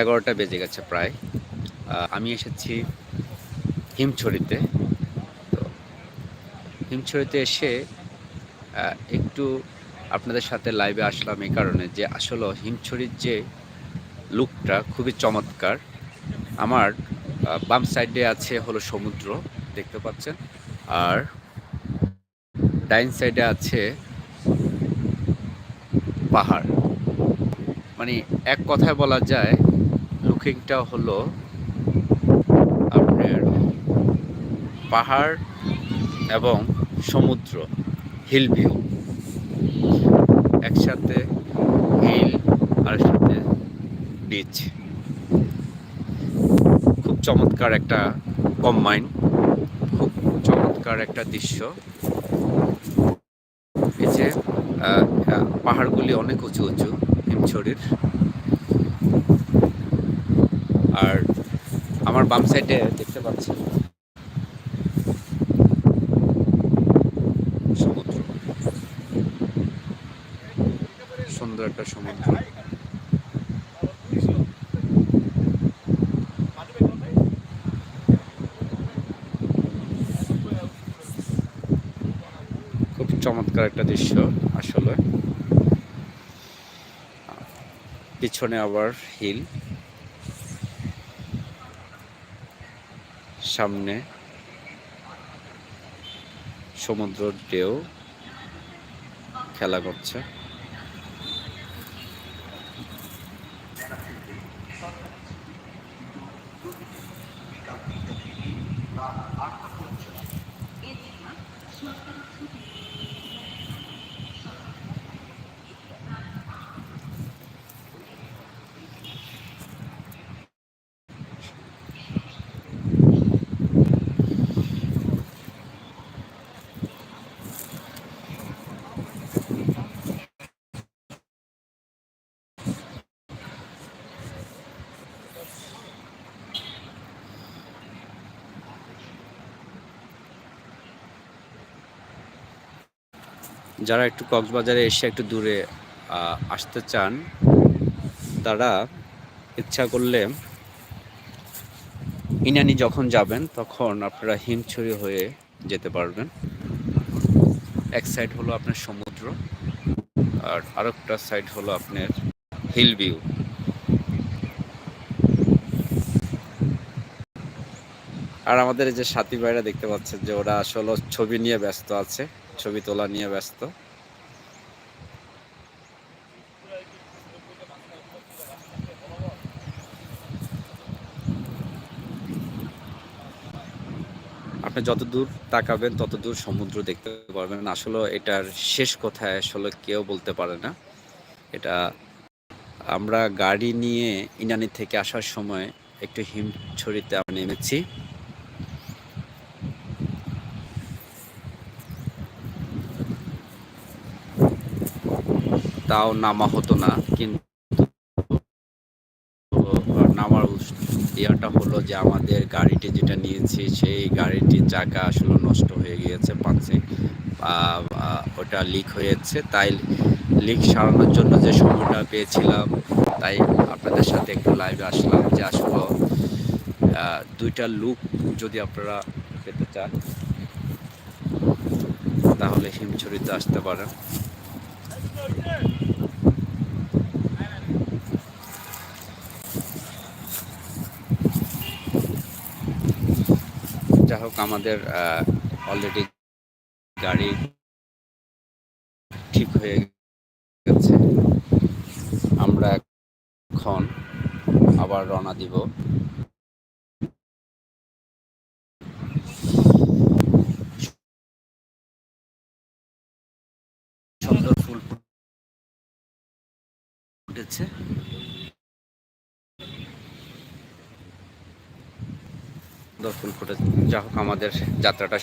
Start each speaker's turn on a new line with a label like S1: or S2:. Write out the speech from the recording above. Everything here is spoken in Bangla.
S1: এগারোটা বেজে গেছে প্রায়। আমি এসেছি হিমছড়িতে। তো হিমছড়িতে এসে একটু আপনাদের সাথে লাইভে আসলাম এই কারণে যে আসলে হিমছড়ির যে লুকটা খুবই চমৎকার। আমার বাম সাইডে আছে হলো সমুদ্র, দেখতে পাচ্ছেন। আর ডাইন সাইডে আছে পাহাড়। মানে এক কথায় বলা যায়, লুকিংটা হলো আপনার পাহাড় এবং সমুদ্র হিল ভিউ একসাথে হিল আর সাথে বিচ খুব চমৎকার একটা কম্বাইন খুব চমৎকার একটা দৃশ্য। এই যে পাহাড়গুলি অনেক উঁচু উঁচু। হিমছড়ির আর আমার বাম সাইডে দেখতে পাচ্ছেন সমুদ্র। সুন্দর একটা সমুদ্র। খুব চমৎকার একটা দৃশ্য আসলে। পিছনে আবার হিল। সামনে সমুদ্রের ঢেউ খেলা করছে। যারা একটু কক্সবাজারে এসে একটু দূরে আসতে চান, তারা ইচ্ছা করলে ইনানি যখন যাবেন, তখন আপনারা হিমছড়ি হয়ে যেতে পারবেন। এক সাইড হলো আপনার সমুদ্র, আর আরেকটা সাইড হলো আপনার হিল ভিউ আর আমাদের যে সাথী ভাইরা দেখতে পাচ্ছেন যে ওরা আসলে ছবি নিয়ে ব্যস্ত আছে। ছবি তোলা নিয়ে ব্যস্ত। আপনি যত দূর তাকাবেন, তত দূর সমুদ্র দেখতে পারবেন। আসলে এটার শেষ কোথায় আসলে কেউ বলতে পারে না। এটা আমরা গাড়ি নিয়ে ইনানি থেকে আসার সময় একটু হিমছড়িতে আমরা নেমেছি। তাও নামা হতো না, কিন্তু নামার ইয়াটা হলো যে আমাদের গাড়িটি যেটা নিয়েছি, সেই গাড়িটির চাকা আসলে নষ্ট হয়ে গিয়েছে, পাঁচে ওটা লিক হয়েছে। তাই লিক সারানোর জন্য যে সময়টা পেয়েছিলাম, তাই আপনাদের সাথে একটু লাইভে আসলাম যে আসলে দুইটা লুক যদি আপনারা পেতে চান, তাহলে হিমছড়িতে আসতে পারেন। যা হোক আমাদের অলরেডি গাড়ি ঠিক হয়ে গেছে। আমরা এখন আবার রওনা দিব সুন্দর ফুল ফুটেছে দর্শন করে যা হোক আমাদের যাত্রাটা